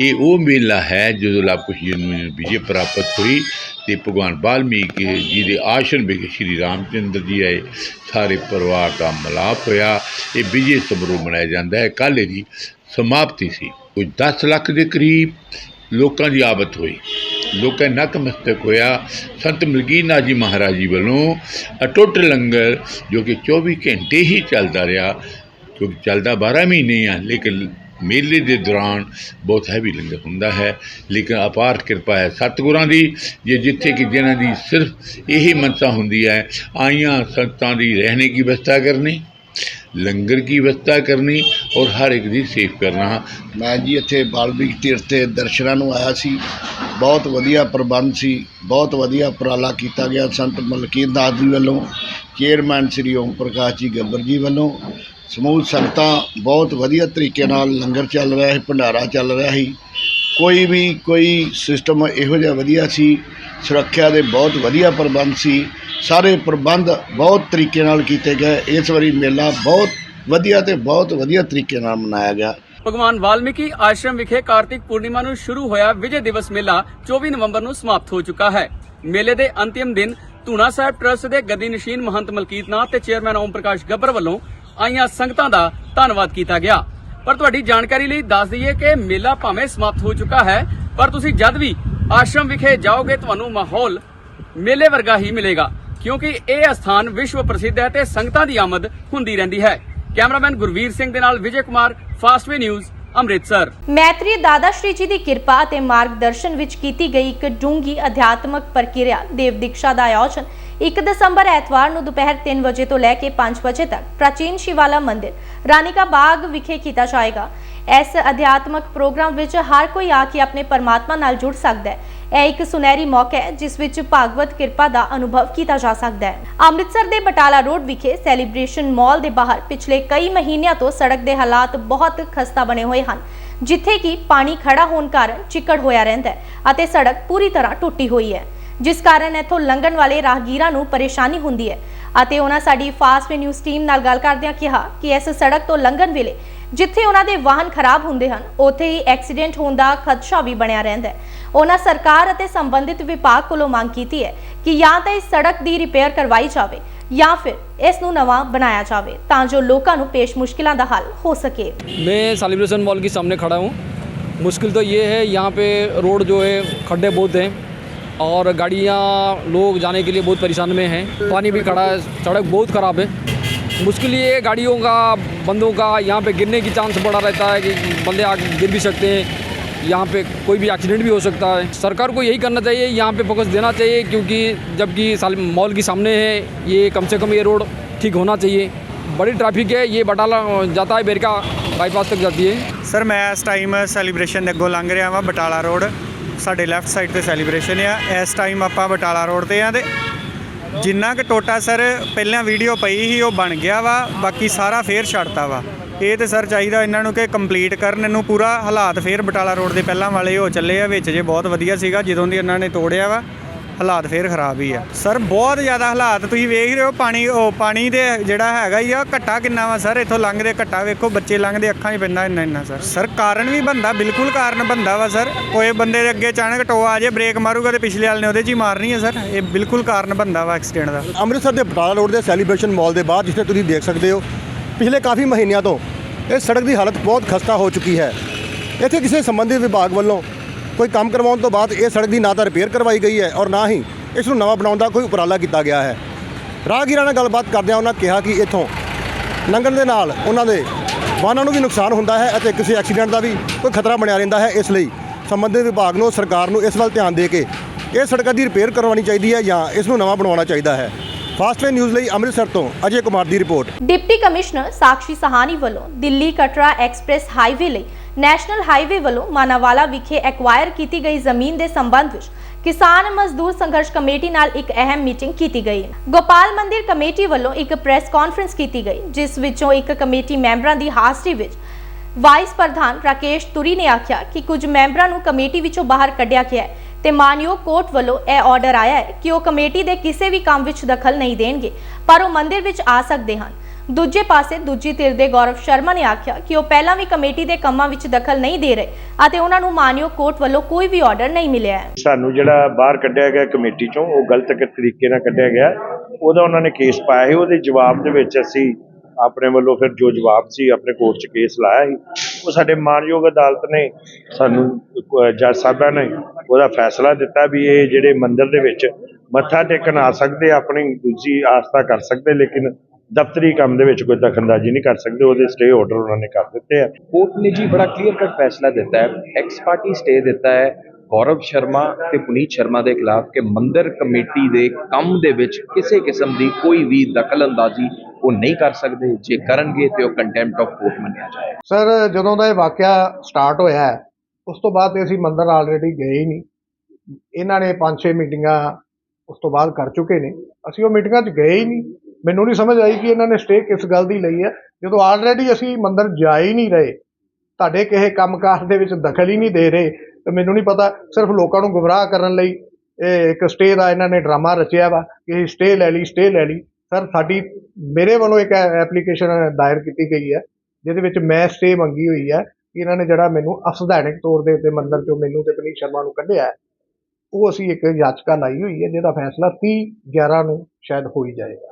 ਇਹ ਉਹ ਮੇਲਾ ਹੈ ਜਦੋਂ ਲਾਪੁਸ਼ ਜੀ ਨੂੰ ਵਿਜੇ ਪ੍ਰਾਪਤ ਹੋਈ ਤੇ ਭਗਵਾਨ ਵਾਲਮੀਕ ਜੀ ਦੇ ਆਸ਼ਰਮ ਵਿਖੇ ਸ਼੍ਰੀ ਰਾਮਚੰਦਰ ਜੀ ਆਏ, ਸਾਰੇ ਪਰਿਵਾਰ ਦਾ ਮਿਲਾਪ ਹੋਇਆ, ਇਹ ਵਿਜੇ ਸਮਾਰੋਹ ਮਨਾਇਆ ਜਾਂਦਾ ਹੈ। ਕੱਲ੍ਹ ਇਹਦੀ ਸਮਾਪਤੀ ਸੀ। ਕੁਝ 10 ਲੱਖ ਦੇ ਕਰੀਬ ਲੋਕਾਂ ਦੀ ਆਬਤ ਹੋਈ। ਲੋਕਾਂ ਨਕਮਸਤਕ ਹੋਇਆ। ਸੰਤ ਮਲਕੀਨਾਥ ਜੀ ਮਹਾਰਾਜ ਜੀ ਵੱਲੋਂ ਅਟੁੱਟ ਲੰਗਰ ਜੋ ਕਿ 24 ਘੰਟੇ ਹੀ ਚੱਲਦਾ ਰਿਹਾ। ਕਿਉਂਕਿ ਚੱਲਦਾ 12 ਮਹੀਨੇ ਆ, ਲੇਕਿਨ ਮੇਲੇ ਦੇ ਦੌਰਾਨ ਬਹੁਤ ਹੈਵੀ ਲੰਗਰ ਹੁੰਦਾ ਹੈ। ਲੇਕਿਨ ਅਪਾਰ ਕਿਰਪਾ ਹੈ ਸਤਿਗੁਰਾਂ ਦੀ, ਜੇ ਜਿੱਥੇ ਕਿ ਜਿਨ੍ਹਾਂ ਦੀ ਸਿਰਫ ਇਹੀ ਮਨਸਾ ਹੁੰਦੀ ਹੈ, ਆਈਆਂ ਸੰਤਾਂ ਦੀ ਰਹਿਣੇ ਦੀ ਵਿਵਸਥਾ ਕਰਨੀ। ਲੰਗਰ ਕੀ ਵਿਵਸਥਾ ਕਰਨੀ ਔਰ ਹਰ ਇੱਕ ਦੀ ਸੇਫ ਕਰਨਾ। ਮੈਂ ਜੀ ਇੱਥੇ ਬਾਲਮੀਕ ਤੀਰਥ ਤੇ ਦਰਸ਼ਨਾਂ ਨੂੰ ਆਇਆ ਸੀ। ਬਹੁਤ ਵਧੀਆ ਪ੍ਰਬੰਧ ਸੀ। ਬਹੁਤ ਵਧੀਆ ਉਪਰਾਲਾ ਕੀਤਾ ਗਿਆ ਸੰਤ ਮਲਕੀਤ ਦਾਸ ਜੀ ਵੱਲੋਂ, ਚੇਅਰਮੈਨ ਸ੍ਰੀ ਓਮ ਪ੍ਰਕਾਸ਼ ਜੀ ਗੱਬਰ ਜੀ ਵੱਲੋਂ। ਸਮੂਹ ਸੰਗਤਾਂ ਬਹੁਤ ਵਧੀਆ ਤਰੀਕੇ ਨਾਲ ਲੰਗਰ ਚੱਲ ਰਿਹਾ ਸੀ, ਭੰਡਾਰਾ ਚੱਲ ਰਿਹਾ ਸੀ। ਕੋਈ ਵੀ ਕੋਈ ਸਿਸਟਮ ਇਹੋ ਜਿਹਾ ਵਧੀਆ ਸੀ। ਸੁਰੱਖਿਆ ਦੇ ਬਹੁਤ ਵਧੀਆ ਪ੍ਰਬੰਧ ਸੀ। ਸਾਰੇ ਪ੍ਰਬੰਧ ਬਹੁਤ ਤਰੀਕੇ ਨਾਲ ਕੀਤੇ ਗਏ। ਇਸ ਵਾਰੀ ਮੇਲਾ ਬਹੁਤ ਵਧੀਆ ਤੇ ਬਹੁਤ ਵਧੀਆ ਤਰੀਕੇ ਨਾਲ ਮਨਾਇਆ ਗਿਆ। ਭਗਵਾਨ ਵਾਲਮੀਕੀ ਆਸ਼ਰਮ ਵਿਖੇ ਕਾਰਤਿਕ ਪੂਰਨਿਮਾ ਨੂੰ ਸ਼ੁਰੂ ਹੋਇਆ ਵਿਜੇ ਦਿਵਸ ਮੇਲਾ 24 ਨਵੰਬਰ ਨੂੰ ਸਮਾਪਤ ਹੋ ਚੁੱਕਾ ਹੈ। ਮੇਲੇ ਦੇ ਅੰਤਿਮ ਦਿਨ ਧੂਣਾ ਸਾਹਿਬ ਟਰਸਟ ਦੇ ਗੱਦੀ ਨਸ਼ੀਨ ਮਹੰਤ ਮਲਕੀਤ ਨਾਥ ਤੇ ਚੇਅਰਮੈਨ ਓਮ ਪ੍ਰਕਾਸ਼ ਗੱਬਰ ਵੱਲੋਂ ਆਈਆਂ ਸੰਗਤਾਂ ਦਾ ਧੰਨਵਾਦ ਕੀਤਾ ਗਿਆ। ਪਰ ਤੁਹਾਡੀ ਜਾਣਕਾਰੀ ਲਈ ਦੱਸ ਦਈਏ ਕਿ ਮੇਲਾ ਭਾਵੇਂ ਸਮਾਪਤ ਹੋ ਚੁੱਕਾ ਹੈ, ਪਰ ਤੁਸੀਂ ਜਦ ਵੀ ਆਸ਼ਰਮ ਵਿਖੇ ਜਾਓਗੇ, ਤੁਹਾਨੂੰ ਮਾਹੌਲ ਮੇਲੇ ਵਰਗਾ ਹੀ ਮਿਲੇਗਾ। ਕਿਉਂਕਿ ਇਹ ਅਸਥਾਨ ਵਿਸ਼ਵ ਪ੍ਰਸਿੱਧ ਹੈ ਤੇ ਸੰਗਤਾਂ ਦੀ ਆਮਦ ਹੁੰਦੀ ਰਹਿੰਦੀ ਹੈ। ਕੈਮਰਾਮੈਨ ਗੁਰਵੀਰ ਸਿੰਘ ਦੇ ਨਾਲ ਵਿਜੇ ਕੁਮਾਰ ਫਾਸਟਵੇ ਨਿਊਜ਼ ਅੰਮ੍ਰਿਤਸਰ। ਮੈਤਰੀ ਦਾਦਾ ਸ਼੍ਰੀ ਜੀ ਦੀ ਕਿਰਪਾ ਅਤੇ ਮਾਰਗਦਰਸ਼ਨ ਵਿੱਚ ਕੀਤੀ ਗਈ ਇੱਕ ਡੂੰਗੀ ਅਧਿਆਤਮਕ ਪ੍ਰਕਿਰਿਆ ਦੇਵ ਦੀਕਸ਼ਾ ਦਾ ਆਯੋਜਨ 1 ਦਸੰਬਰ ਐਤਵਾਰ ਨੂੰ ਦੁਪਹਿਰ 3 ਵਜੇ ਤੋਂ ਲੈ ਕੇ 5 ਵਜੇ ਤੱਕ ਪ੍ਰਾਚੀਨ ਸ਼ਿਵਾਲਾ ਮੰਦਿਰ, ਰਾਨੀਕਾ ਬਾਗ ਵਿਖੇ ਕੀਤਾ ਜਾਏਗਾ। ਇਸ ਅਧਿਆਤਮਕ ਪ੍ਰੋਗਰਾਮ ਵਿੱਚ ਹਰ ਕੋਈ ਆ ਕੇ ਆਪਣੇ ਪਰਮਾਤਮਾ ਨਾਲ ਜੁੜ ਸਕਦਾ ਹੈ। ਇਹ ਇੱਕ ਸੁਨਹਿਰੀ ਮੌਕਾ ਹੈ, ਜਿਸ ਵਿੱਚ ਭਾਗਵਤ ਕਿਰਪਾ ਦਾ ਅਨੁਭਵ ਕੀਤਾ ਜਾ ਸਕਦਾ ਹੈ। ਅੰਮ੍ਰਿਤਸਰ ਦੇ ਬਟਾਲਾ ਰੋਡ ਵਿਖੇ ਸੈਲੀਬ੍ਰੇਸ਼ਨ ਮਾਲ ਦੇ ਬਾਹਰ ਪਿਛਲੇ ਕਈ ਮਹੀਨਿਆਂ ਤੋਂ ਸੜਕ ਦੇ ਹਾਲਾਤ ਬਹੁਤ ਖਸਤਾ ਬਣੇ ਹੋਏ ਹਨ, ਜਿੱਥੇ ਕਿ ਪਾਣੀ ਖੜਾ ਹੋਣ ਕਾਰਨ ਚਿੱਕੜ ਹੋਇਆ ਰਹਿੰਦਾ ਹੈ ਅਤੇ ਸੜਕ ਪੂਰੀ ਤਰ੍ਹਾਂ ਟੁੱਟੀ ਹੋਈ ਹੈ। ਜਿਸ ਕਾਰਨ ਇੱਥੋਂ ਲੰਘਣ ਵਾਲੇ ਰਾਹਗੀਰਾਂ ਨੂੰ ਪਰੇਸ਼ਾਨੀ ਹੁੰਦੀ ਹੈ ਅਤੇ ਉਹਨਾਂ ਸਾਡੀ ਫਾਸਟ ਨਿਊਜ਼ ਟੀਮ ਨਾਲ ਗੱਲ ਕਰਦਿਆਂ ਕਿਹਾ ਕਿ ਇਸ ਸੜਕ ਤੋਂ ਲੰਘਣ ਵੇਲੇ ਜਿੱਥੇ ਉਹਨਾਂ ਦੇ ਵਾਹਨ ਖਰਾਬ ਹੁੰਦੇ ਹਨ ਉੱਥੇ ਹੀ ਐਕਸੀਡੈਂਟ ਹੋਣ ਦਾ ਖਦਸ਼ਾ ਵੀ ਬਣਿਆ ਰਹਿੰਦਾ ਹੈ ਉਹਨਾਂ ਸਰਕਾਰ ਅਤੇ ਸੰਬੰਧਿਤ ਵਿਭਾਗ ਕੋਲੋਂ ਮੰਗ ਕੀਤੀ ਹੈ ਕਿ ਜਾਂ ਤਾਂ ਇਸ ਸੜਕ ਦੀ ਰਿਪੇਅਰ ਕਰਵਾਈ ਜਾਵੇ ਜਾਂ ਫਿਰ ਇਸ ਨੂੰ ਨਵਾਂ ਬਣਾਇਆ ਜਾਵੇ ਤਾਂ ਜੋ ਲੋਕਾਂ ਨੂੰ ਪੇਸ਼ ਮੁਸ਼ਕਿਲਾਂ ਦਾ ਹੱਲ ਹੋ ਸਕੇ मैं सेलिब्रेशन मॉल के सामने खड़ा हूँ मुश्किल तो ये है यहाँ पे रोड जो है खड्डे बहुत हैं और गाड़ियाँ लोग जाने के लिए बहुत परेशान में हैं। पानी भी खड़ा है, सड़क बहुत ख़राब है। मुश्किल ये गाड़ियों का, बंदों का, यहाँ पे गिरने की चांस बड़ा रहता है कि बंदे आ गिर भी सकते हैं। यहाँ पे कोई भी एक्सीडेंट भी हो सकता है। सरकार को यही करना चाहिए, यहाँ पे फोकस देना चाहिए, क्योंकि जबकि मॉल के सामने है, ये कम से कम ये रोड ठीक होना चाहिए। बड़ी ट्रैफ़िक है, ये बटाला, जाता है, बेरका बाईपास तक जाती है। सर, मैं इस टाइम सेलिब्रेशन गोलांगरे बटाला रोड। ਸਾਡੇ ਲੈਫਟ ਸਾਈਡ ਤੇ ਸੈਲੀਬ੍ਰੇਸ਼ਨ ਆ। ਇਸ ਟਾਈਮ ਆਪਾਂ ਬਟਾਲਾ ਰੋਡ ਤੇ ਆ ਤੇ ਜਿੰਨਾ ਕੁ ਟੋਟਾ ਸਰ ਪਹਿਲਾਂ ਵੀਡੀਓ ਪਈ ਸੀ, ਉਹ ਬਣ ਗਿਆ ਵਾ, ਬਾਕੀ ਸਾਰਾ ਫੇਰ ਛੱਡਤਾ ਵਾ। ਇਹ ਤੇ ਸਰ ਚਾਹੀਦਾ ਇਹਨਾਂ ਨੂੰ ਕਿ ਕੰਪਲੀਟ ਕਰਨ ਨੂੰ ਪੂਰਾ ਹਾਲਾਤ ਫੇਰ ਬਟਾਲਾ ਰੋਡ ਦੇ ਪਹਿਲਾਂ ਵਾਲੇ ਹੋ ਚੱਲੇ ਆ, ਵਿੱਚ ਜੇ ਬਹੁਤ ਵਧੀਆ ਸੀਗਾ, ਜਦੋਂ ਦੀ ਇਹਨਾਂ ਨੇ ਤੋੜਿਆ ਵਾ। ਹਾਲਾਤ ਫੇਰ ਖਰਾਬ ਹੀ ਆ। ਸਰ, ਬਹੁਤ ਜ਼ਿਆਦਾ ਹਾਲਾਤ। ਤੁਸੀਂ ਵੇਖ ਹੀ ਰਹੇ ਹੋ ਪਾਣੀ, ਉਹ ਪਾਣੀ ਦੇ ਜਿਹੜਾ ਹੈਗਾ ਹੀ ਆ ਘੱਟਾ ਕਿੰਨਾ ਵਾ ਸਰ? ਇੱਥੋਂ ਲੰਘਦੇ ਘੱਟਾ ਵੇਖੋ, ਬੱਚੇ ਲੰਘਦੇ ਅੱਖਾਂ 'ਚ ਪੈਂਦਾ ਇੰਨਾ ਇੰਨਾ ਸਰ। ਸਰ, ਕਾਰਨ ਵੀ ਬੰਦਾ, ਬਿਲਕੁਲ ਕਾਰਨ ਬੰਦਾ ਵਾ ਸਰ। ਕੋਈ ਬੰਦੇ ਦੇ ਅੱਗੇ ਅਚਾਨਕ ਟੋ ਆ ਜੇ, ਬ੍ਰੇਕ ਮਾਰੂਗਾ ਤੇ ਪਿਛਲੇ ਵਾਲੇ ਨੇ ਉਹਦੇ 'ਚ ਹੀ ਮਾਰਨੀ ਹੈ ਸਰ। ਇਹ ਬਿਲਕੁਲ ਕਾਰਨ ਬੰਦਾ ਵਾ ਐਕਸੀਡੈਂਟ ਦਾ। ਅੰਮ੍ਰਿਤਸਰ ਦੇ ਬਟਾਲਾ ਰੋਡ ਦੇ ਸੈਲੀਬ੍ਰੇਸ਼ਨ ਮਾਲ ਦੇ ਬਾਹਰ ਜਿੱਥੇ ਤੁਸੀਂ ਦੇਖ ਸਕਦੇ ਹੋ, ਪਿਛਲੇ ਕਾਫੀ ਮਹੀਨਿਆਂ ਤੋਂ ਇਹ ਸੜਕ ਦੀ ਹਾਲਤ ਬਹੁਤ ਖਸਤਾ ਹੋ ਚੁੱਕੀ ਹੈ। ਇੱਥੇ ਕਿਸੇ ਸੰਬੰਧਿਤ ਵਿਭਾਗ ਵੱਲੋਂ ਕੋਈ ਕੰਮ ਕਰਵਾਉਣ ਤੋਂ ਬਾਅਦ ਇਹ ਸੜਕ ਦੀ ਨਾ ਤਾਂ ਰਿਪੇਅਰ ਕਰਵਾਈ ਗਈ ਹੈ ਔਰ ਨਾ ਹੀ ਇਸ ਨੂੰ ਨਵਾਂ ਬਣਾਉਣ ਦਾ ਕੋਈ ਉਪਰਾਲਾ ਕੀਤਾ ਗਿਆ ਹੈ। ਰਾਹਗੀਰਾਂ ਨਾਲ ਗੱਲਬਾਤ ਕਰਦਿਆਂ ਉਹਨਾਂ ਕਿਹਾ ਕਿ ਇੱਥੋਂ ਲੰਘਣ ਦੇ ਨਾਲ ਉਹਨਾਂ ਦੇ ਵਾਹਨਾਂ ਨੂੰ ਵੀ ਨੁਕਸਾਨ ਹੁੰਦਾ ਹੈ ਅਤੇ ਕਿਸੇ ਐਕਸੀਡੈਂਟ ਦਾ ਵੀ ਕੋਈ ਖਤਰਾ ਬਣਿਆ ਰਹਿੰਦਾ ਹੈ। ਇਸ ਲਈ ਸੰਬੰਧਿਤ ਵਿਭਾਗ ਨੂੰ ਸਰਕਾਰ ਨੂੰ ਇਸ ਵੱਲ ਧਿਆਨ ਦੇ ਕੇ ਇਹ ਸੜਕਾਂ ਦੀ ਰਿਪੇਅਰ ਕਰਵਾਉਣੀ ਚਾਹੀਦੀ ਹੈ ਜਾਂ ਇਸ ਨੂੰ ਨਵਾਂ ਬਣਾਉਣਾ ਚਾਹੀਦਾ ਹੈ। ਫਾਸਟਵੇ ਨਿਊਜ਼ ਲਈ ਅੰਮ੍ਰਿਤਸਰ ਤੋਂ ਅਜੇ ਕੁਮਾਰ ਦੀ report. Deputy commissioner Sakshi Sawhney ਵੱਲੋਂ ਦਿੱਲੀ ਕਟਰਾ ਐਕਸਪ੍ਰੈਸ ਹਾਈਵੇ ਲਈ ਨੈਸ਼ਨਲ ਹਾਈਵੇ ਵੱਲੋਂ ਮਾਨਾਵਾਲਾ ਵਿਖੇ ਐਕਵਾਇਰ ਕੀਤੀ ਗਈ ਜ਼ਮੀਨ ਦੇ ਸੰਬੰਧ ਵਿੱਚ ਕਿਸਾਨ ਮਜ਼ਦੂਰ ਸੰਘਰਸ਼ ਕਮੇਟੀ ਨਾਲ ਇੱਕ ਅਹਿਮ ਮੀਟਿੰਗ ਕੀਤੀ ਗਈ। ਗੋਪਾਲ ਮੰਦਿਰ ਕਮੇਟੀ ਵੱਲੋਂ ਇੱਕ ਪ੍ਰੈਸ ਕਾਨਫਰੰਸ ਕੀਤੀ ਗਈ, ਜਿਸ ਵਿੱਚੋਂ ਇੱਕ ਕਮੇਟੀ ਮੈਂਬਰਾਂ ਦੀ ਹਾਜ਼ਰੀ ਵਿੱਚ ਵਾਈਸ ਪ੍ਰਧਾਨ ਰਾਕੇਸ਼ ਤੁਰੀ ਨੇ ਆਖਿਆ ਕਿ ਕੁਝ ਮੈਂਬਰਾਂ ਨੂੰ ਕਮੇਟੀ ਵਿੱਚੋਂ ਬਾਹਰ ਕੱਢਿਆ ਗਿਆ ਹੈ ਤੇ ਮਾਨਯੋਗ ਕੋਰਟ ਵੱਲੋਂ ਇਹ ਆਰਡਰ ਆਇਆ ਹੈ ਕਿ ਉਹ ਕਮੇਟੀ ਦੇ ਕਿਸੇ ਵੀ ਕੰਮ ਵਿੱਚ ਦਖਲ ਨਹੀਂ ਦੇਣਗੇ, ਪਰ ਉਹ ਮੰਦਿਰ ਵਿੱਚ ਆ ਸਕਦੇ ਹਨ। ਦੂਜੇ ਪਾਸੇ ਦੂਜੀ ਧਿਰ ਦੇ ਗੌਰਵ ਸ਼ਰਮਾ ਨੇ ਆਖਿਆ ਕਿ ਉਹ ਪਹਿਲਾਂ ਵੀ ਕਮੇਟੀ ਦੇ ਕੰਮਾਂ ਵਿੱਚ ਦਖਲ ਨਹੀਂ ਦੇ ਰਹੇ ਅਤੇ ਉਹਨਾਂ ਨੂੰ ਮਾਨਯੋਗ ਕੋਰਟ ਵੱਲੋਂ ਕੋਈ ਵੀ ਆਰਡਰ ਨਹੀਂ ਮਿਲਿਆ ਹੈ। ਸਾਨੂੰ ਜਿਹੜਾ ਬਾਹਰ ਕੱਢਿਆ ਗਿਆ ਕਮੇਟੀ ਚੋਂ ਉਹ ਗਲਤ ਤਰੀਕੇ ਨਾਲ ਕੱਢਿਆ ਗਿਆ। ਉਹਦਾ ਉਹਨਾਂ ਨੇ ਕੇਸ ਪਾਇਆ ਸੀ ਉਹਦੇ ਜਵਾਬ ਦੇ ਵਿੱਚ ਅਸੀਂ ਆਪਣੇ ਵੱਲੋਂ ਫਿਰ ਜੋ ਜਵਾਬ ਸੀ ਆਪਣੇ ਕੋਰਟ 'ਚ ਕੇਸ ਲਾਇਆ ਸੀ। ਉਹ ਸਾਡੇ ਮਾਨਯੋਗ ਅਦਾਲਤ ਨੇ ਸਾਨੂੰ ਅਹ, ਜੱਜ ਸਾਹਿਬਾਂ ਨੇ ਉਹਦਾ ਫੈਸਲਾ ਦਿੱਤਾ ਵੀ ਇਹ ਜਿਹੜੇ ਮੰਦਿਰ ਦੇ ਵਿੱਚ ਮੱਥਾ ਟੇਕਣ ਆ ਸਕਦੇ ਆਪਣੀ ਦੂਜੀ ਆਸਥਾ ਕਰ ਸਕਦੇ ਲੇਕਿਨ ਦਫ਼ਤਰੀ ਕੰਮ ਦੇ ਵਿੱਚ ਕੋਈ ਦਖਲਅੰਦਾਜ਼ੀ ਨਹੀਂ ਕਰ ਸਕਦੇ ਉਹਦੇ ਸਟੇ ਆਰਡਰ ਉਹਨਾਂ ਨੇ ਕਰ ਦਿੱਤੇ ਆ। ਕੋਰਟ ਨੇ ਜੀ ਬੜਾ ਕਲੀਅਰ ਕੱਟ ਫੈਸਲਾ ਦਿੱਤਾ ਹੈ ਐਕਸ ਪਾਰਟੀ ਸਟੇ ਦਿੱਤਾ ਹੈ ਗੌਰਵ ਸ਼ਰਮਾ ਤੇ ਪੁਨੀਤ ਸ਼ਰਮਾ ਦੇ ਖਿਲਾਫ ਕਿ ਮੰਦਿਰ ਕਮੇਟੀ ਦੇ ਕੰਮ ਦੇ ਵਿੱਚ ਕਿਸੇ ਕਿਸਮ ਦੀ ਕੋਈ ਵੀ ਦਖਲਅੰਦਾਜ਼ੀ ਉਹ ਨਹੀਂ ਕਰ ਸਕਦੇ ਜੇ ਕਰਨਗੇ ਤੇ ਉਹ ਕੰਟੈਂਪਟ ਆਫ ਕੋਰਟ ਮੰਨਿਆ ਜਾਏਗਾ। ਸਰ ਜਦੋਂ ਦਾ ਇਹ ਵਾਕਿਆ ਸਟਾਰਟ ਹੋਇਆ ਹੈ ਉਸ ਤੋਂ ਬਾਅਦ ਤੇ ਅਸੀਂ ਮੰਦਰ ਆਲਰੇਡੀ ਗਏ ਹੀ ਨਹੀਂ। ਇਹਨਾਂ ਨੇ 5-6 ਮੀਟਿੰਗਾਂ ਉਸ ਤੋਂ ਬਾਅਦ ਕਰ ਚੁੱਕੇ ਨੇ। ਅਸੀਂ ਉਹ ਮੀਟਿੰਗਾਂ 'ਚ ਗਏ ਹੀ ਨਹੀਂ। ਮੈਨੂੰ ਨਹੀਂ ਸਮਝ ਆਈ ਕਿ ਇਹਨਾਂ ਨੇ ਸਟੇ ਕਿਸ ਗੱਲ ਦੀ ਲਈ ਹੈ। ਜਦੋਂ ਆਲਰੇਡੀ ਅਸੀਂ ਮੰਦਰ ਜਾ ਹੀ ਨਹੀਂ ਰਹੇ, ਤੁਹਾਡੇ ਕਿਸੇ ਕੰਮਕਾਜ ਦੇ ਵਿੱਚ ਦਖਲ ਹੀ ਨਹੀਂ ਦੇ ਰਹੇ, ਤੇ ਮੈਨੂੰ ਨਹੀਂ ਪਤਾ ਸਿਰਫ ਲੋਕਾਂ ਨੂੰ ਗੁੰਮਰਾਹ ਕਰਨ ਲਈ ਇਹ ਇੱਕ ਸਟੇ ਦਾ ਇਹਨਾਂ ਨੇ ਡਰਾਮਾ ਰਚਿਆ ਵਾ ਕਿ ਸਟੇ ਲੈ ਲਈ ਸਟੇ ਲੈ ਲਈ। ਸਰ ਸਾਡੀ, ਮੇਰੇ ਵੱਲੋਂ ਇੱਕ ਐਪਲੀਕੇਸ਼ਨ ਦਾਇਰ ਕੀਤੀ ਗਈ ਹੈ, ਜਿਹਦੇ ਵਿੱਚ ਮੈਂ ਸਟੇ ਮੰਗੀ ਹੋਈ ਹੈ ਕਿ ਇਹਨਾਂ ਨੇ ਜਿਹੜਾ ਮੈਨੂੰ ਅਸਧਾਰਨਿਕ ਤੌਰ ਦੇ ਉੱਤੇ ਮੰਦਰ ਚੋਂ ਮੈਨੂੰ ਤੇ ਪਨੀਤ ਸ਼ਰਮਾ ਨੂੰ ਕੱਢਿਆ ਉਹ ਅਸੀਂ ਇੱਕ ਯਾਚਕਾ ਲਾਈ ਹੋਈ ਹੈ, ਜਿਹਦਾ ਫੈਸਲਾ 30 11 ਨੂੰ ਸ਼ਾਇਦ ਹੋ ਹੀ ਜਾਏਗਾ।